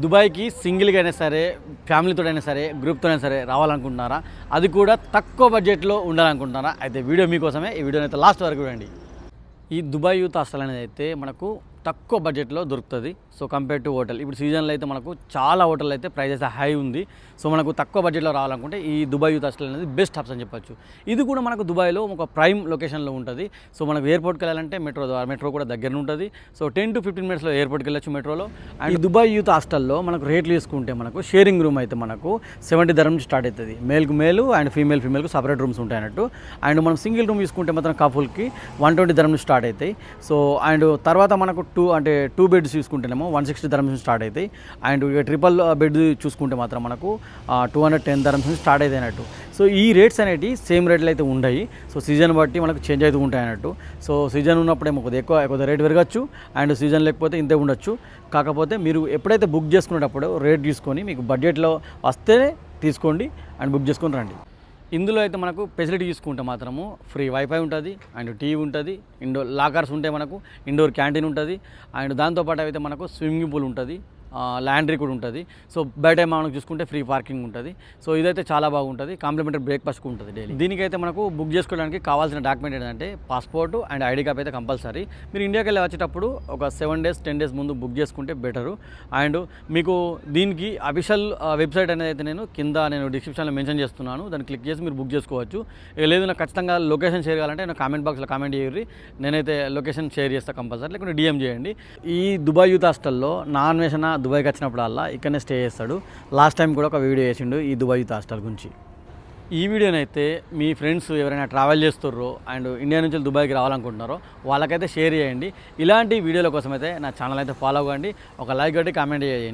దుబాయ్కి సింగిల్గా అయినా సరే ఫ్యామిలీతో అయినా సరే గ్రూప్తో అయినా సరే రావాలనుకుంటున్నారా? అది కూడా తక్కువ బడ్జెట్లో ఉండాలనుకుంటున్నారా? అయితే వీడియో మీకోసమే ఈ వీడియోని అయితే లాస్ట్ వరకు చూడండి. ఈ దుబాయ్ యూత్ హాస్టల్ అనేది అయితే మనకు తక్కువ బడ్జెట్లో దొరుకుతుంది. సో కంపేర్ టు హోటల్ ఇప్పుడు సీజన్లో అయితే మనకు చాలా హోటల్ అయితే ప్రైజెస్ హై ఉంది. సో మనకు తక్కువ బడ్జెట్లో రావాలనుకుంటే ఈ దుబాయ్ యూత్ హాస్టల్ అనేది బెస్ట్ ఆప్షన్ చెప్పొచ్చు. ఇది కూడా మనకు దుబాయ్లో ఒక ప్రైమ్ లొకేషన్లో ఉంటుంది. సో మనకు ఎయిర్పోర్ట్కి వెళ్ళాలంటే మెట్రో ద్వారా మెట్రో కూడా దగ్గర ఉంటుంది. సో టెన్ టు ఫిఫ్టీన్ మినిట్స్లో ఎయిర్పోర్ట్కి వెళ్ళొచ్చు మెట్రోలో అండ్ దుబాయ్ యూత్ హాస్టల్లో మనకు రేట్లు తీసుకుంటే మనకు షేరింగ్ రూమ్ అయితే మనకు సెవెంటీ ధర నుంచి స్టార్ట్ అవుతుంది మేల్కు మేలు అండ్ ఫీమేల్ ఫీమేల్కు సపరేట్ రూమ్స్ ఉంటాయి అన్నట్టు. అండ్ మనం సింగిల్ రూమ్ తీసుకుంటే మాత్రం కపుల్కి వన్ ట్వంటీ ధర నుంచి స్టార్ట్ అవుతాయి సో అండ్ తర్వాత మనకు టూ అంటే టూ బెడ్స్ తీసుకుంటేనేమో వన్ సిక్స్టీ ధరం నుంచి స్టార్ట్ అవుతాయి అండ్ ట్రిపుల్ బెడ్ చూసుకుంటే మాత్రం మనకు టూ హండ్రెడ్ టెన్ ధరమ్స్ నుంచి స్టార్ట్ అవుతాయి అన్నట్టు. సో ఈ రేట్స్ అనేవి సేమ్ రేట్లు అయితే ఉండయి. సో సీజన్ బట్టి మనకు చేంజ్ అవుతూ ఉంటాయి అన్నట్టు. సో సీజన్ ఉన్నప్పుడేమో కొద్దిగా ఎక్కువ కొద్దిగా రేట్ పెరగచ్చు. అండ్ సీజన్ లేకపోతే ఇంతే ఉండొచ్చు. కాకపోతే మీరు ఎప్పుడైతే బుక్ చేసుకునేటప్పుడు రేట్ తీసుకొని మీకు బడ్జెట్లో వస్తే తీసుకోండి. అండ్ బుక్ చేసుకొని రండి. ఇందులో అయితే మనకు ఫెసిలిటీ తీసుకుంటే మాత్రము ఫ్రీ వైఫై ఉంటుంది అండ్ టీవీ ఉంటుంది ఇండోర్ లాకర్స్ ఉంటాయి మనకు ఇండోర్ క్యాంటీన్ ఉంటుంది అండ్ దాంతోపాటు అయితే మనకు స్విమ్మింగ్ పూల్ ఉంటుంది. ల్యాండ్రీ కూడా ఉంటుంది. సో బయట మనకు చూసుకుంటే ఫ్రీ పార్కింగ్ ఉంటుంది. సో ఇదైతే చాలా బాగుంటుంది. కాంప్లిమెంటరీ బ్రేక్ఫాస్ట్ ఉంటుంది డైలీ దీనికైతే మనకు బుక్ చేసుకోవడానికి కావాల్సిన డాక్యుమెంట్ ఏంటంటే పాస్పోర్ట్ అండ్ ఐడి కార్డ్ అయితే కంపల్సరీ మీరు ఇండియాకి వెళ్ళి వచ్చేటప్పుడు ఒక సెవెన్ డేస్ టెన్ డేస్ ముందు బుక్ చేసుకుంటే బెటరు అండ్ మీకు దీనికి అఫీషియల్ వెబ్సైట్ అనేది అయితే నేను కింద నేను డిస్క్రిప్షన్లో మెన్షన్ చేస్తున్నాను. దాన్ని క్లిక్ చేసి మీరు బుక్ చేసుకోవచ్చు. లేదు నాకు ఖచ్చితంగా లొకేషన్ షేర్ చేయాలంటే నేను కామెంట్ బాక్స్లో కామెంట్ చేయరు నేనైతే లొకేషన్ షేర్ చేస్తాను కంపల్సరీ లేకుంటే డిఎం చేయండి. ఈ దుబాయ్ యూత్ హాస్టల్లో నా అన్వేషణ దుబాయ్కి వచ్చినప్పుడల్లా ఇక్కడనే స్టే చేస్తాడు. లాస్ట్ టైం కూడా ఒక వీడియో చేసిండు ఈ దుబాయ్ యూత్ హాస్టల్ గురించి. ఈ వీడియోనైతే మీ ఫ్రెండ్స్ ఎవరైనా ట్రావెల్ చేస్తుర్రో అండ్ ఇండియా నుంచి దుబాయ్కి రావాలనుకుంటున్నారో వాళ్ళకైతే షేర్ చేయండి. ఇలాంటి వీడియోల కోసం అయితే నా ఛానల్ అయితే ఫాలో అవ్వండి. ఒక లైక్ కొట్టి కామెంట్ చేయండి.